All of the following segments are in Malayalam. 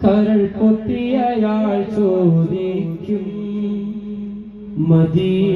കരൾ പൊത്തിയയാൾ ചോദിക്കും മദീനക്കാരുണ്ടോ?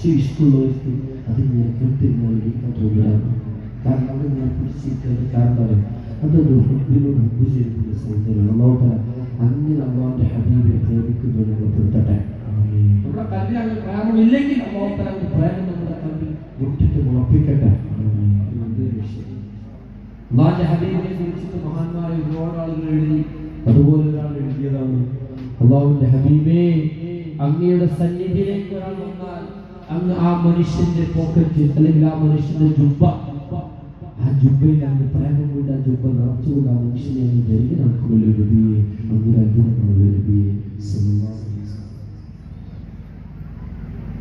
ശേഷിപ്പുള്ളവർക്ക് അത് നിരക്കും തിരുമോലിക്കാൻ തോന്നിയാണ് കാരണം അത് ഞാൻ പിടിച്ചിരിക്കാൻ കാരണം അതൊരു ഹബ്ബിനോട് ഹബ്ബ് ചെയ്തിട്ടുള്ള സൗന്ദര്യം അള്ളാഹുല അങ്ങനെ അള്ളാഹുന്റെ ഹബീബിനെ പ്രേമിക്കുന്നു നമ്മൾ പെടുത്തട്ടെ നമ്മുടെ കല്ല് അങ്ങനെ പ്രേമമില്ലെങ്കിൽ അള്ളാഹുല ഒരു പ്രേമം നമ്മുടെ കല്ലിൽ മുട്ടിട്ട് മുളപ്പിക്കട്ടെ. അള്ളാഹ് ഹബീബിനെ കുറിച്ചിട്ട് മഹാന്മാരെ ഒരുപാട് ആളുകൾ എഴുതി അതുപോലെ ഒരാൾ എഴുതിയതാണ്. അള്ളാഹുവിന്റെ ഹബീബേ അങ്ങയുടെ സന്നിധിയിലേക്ക് ഒരാൾ വന്നാൽ അങ്ങ് ആ മനുഷ്യന്റെ പോക്കറ്റ് അല്ലെങ്കിൽ ആ മനുഷ്യന്റെ ജുബ ആ ജുബയിൽ അങ്ങ് പ്രേമം കൊണ്ട് ആ ജുബ നിറച്ചുകൊണ്ട് ആ മനുഷ്യനെ അങ്ങ് ധരികനാക്കുമല്ലോ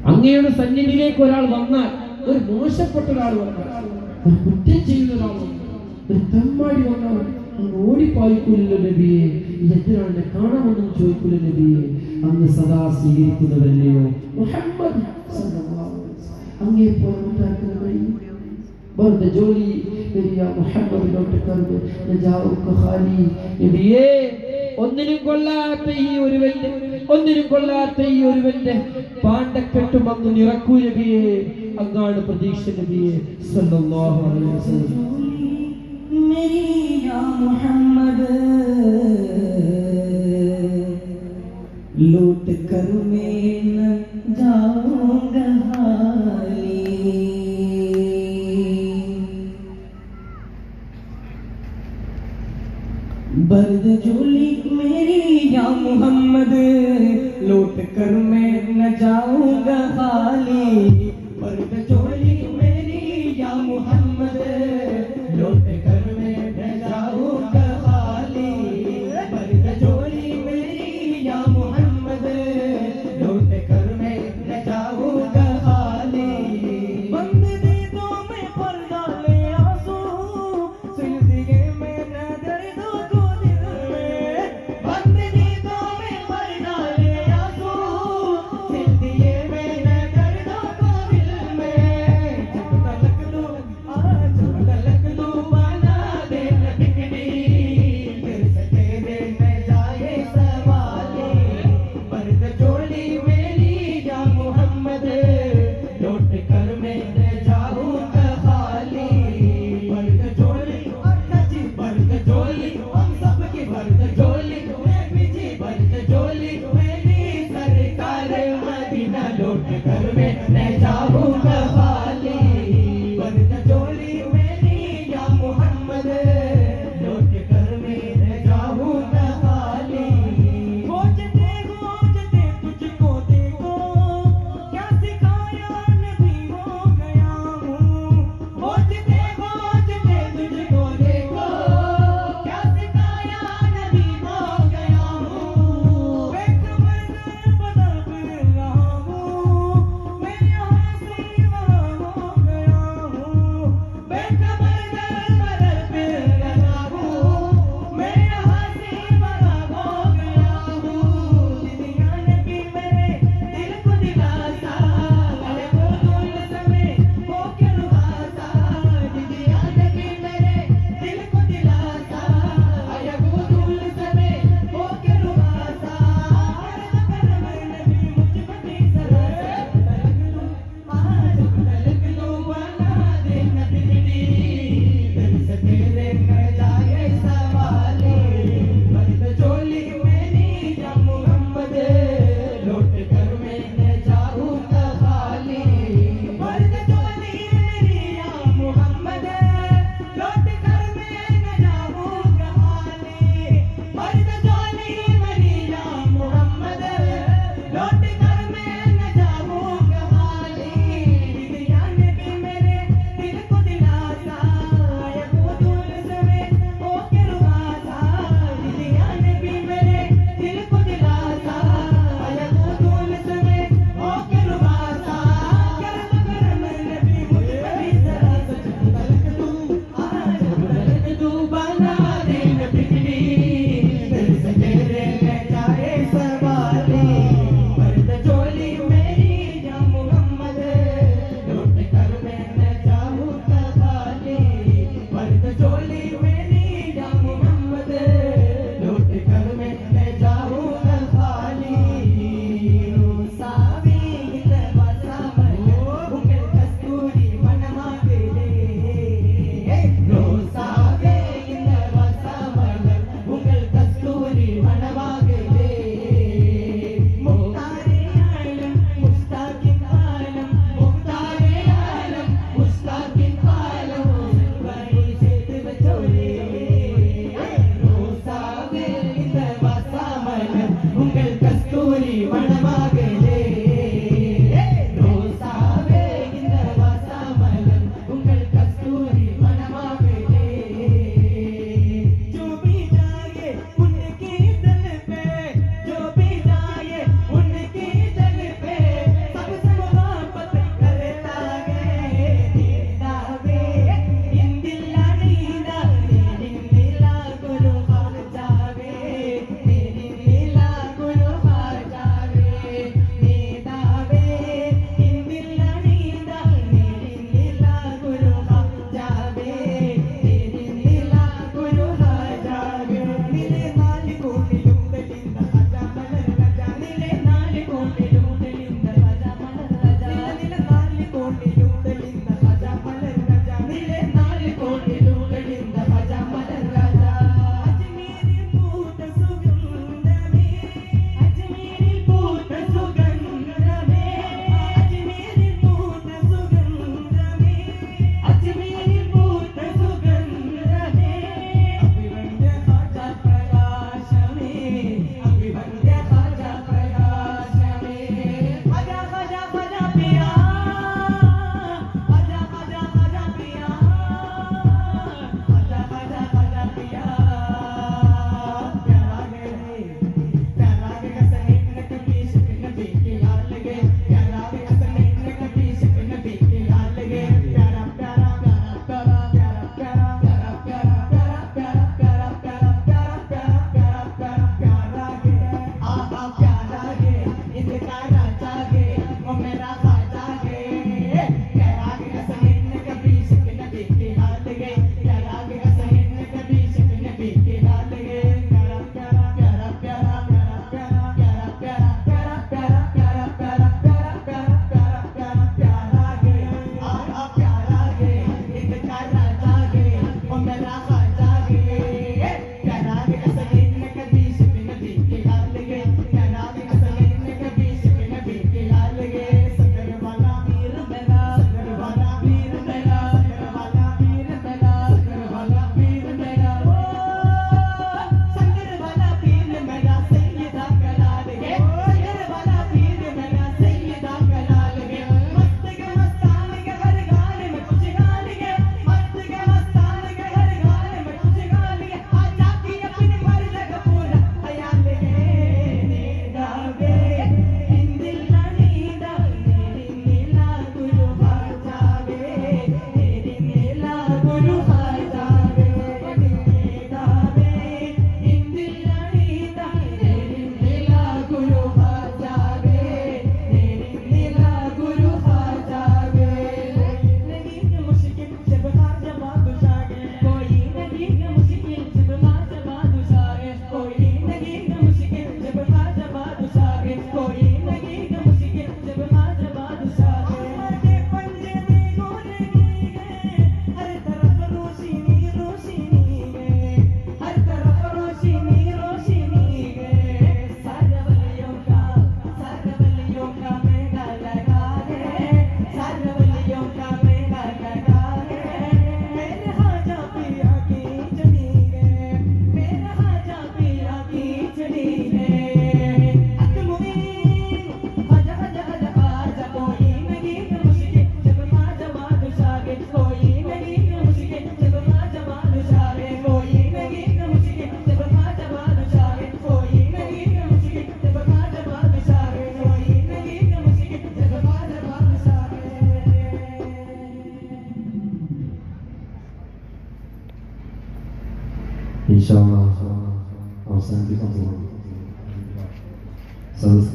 അങ്ങയുടെ സന്നിധിയിലേക്ക് ഒരാൾ വന്നാൽ ഒരു മോശപ്പെട്ട ഒരാൾ വന്നാൽ ഒരു കുറ്റം ചെയ്യുന്ന ഒരാൾ ഒരു തെമ്മാടി വന്നാൽ ഓടിപ്പായിക്കൂലല്ലോ നബിയെ. എന്തിനാണ് കാണാമെന്നും ചോദിക്കൂല നബിയെ. അന്ന് സദാ സ്വീകരിക്കുന്നതല്ലയോ മുഹമ്മദ് അങ്ങേപ്പോലെ ഉണ്ടാക്കുന്നതായി വെറുതെ ജോലി മുഹമ്മദ് ഒന്നിനും കൊള്ളാത്ത ഈ ഒരുവന്റെ ഒന്നിനും കൊള്ളാത്ത ഈ ഒരുവന്റെ പാണ്ടക്കെട്ടും അന്ന് നിറക്കൂ നബിയെ അങ്ങാണ് പ്രതീക്ഷ നബിയെ സല്ലല്ലാഹു അലൈഹി വസല്ലം. മുഹമ്മദ് ലൂട്ട് കർമേ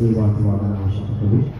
Zeyba Kıvar'dan başlamak olur.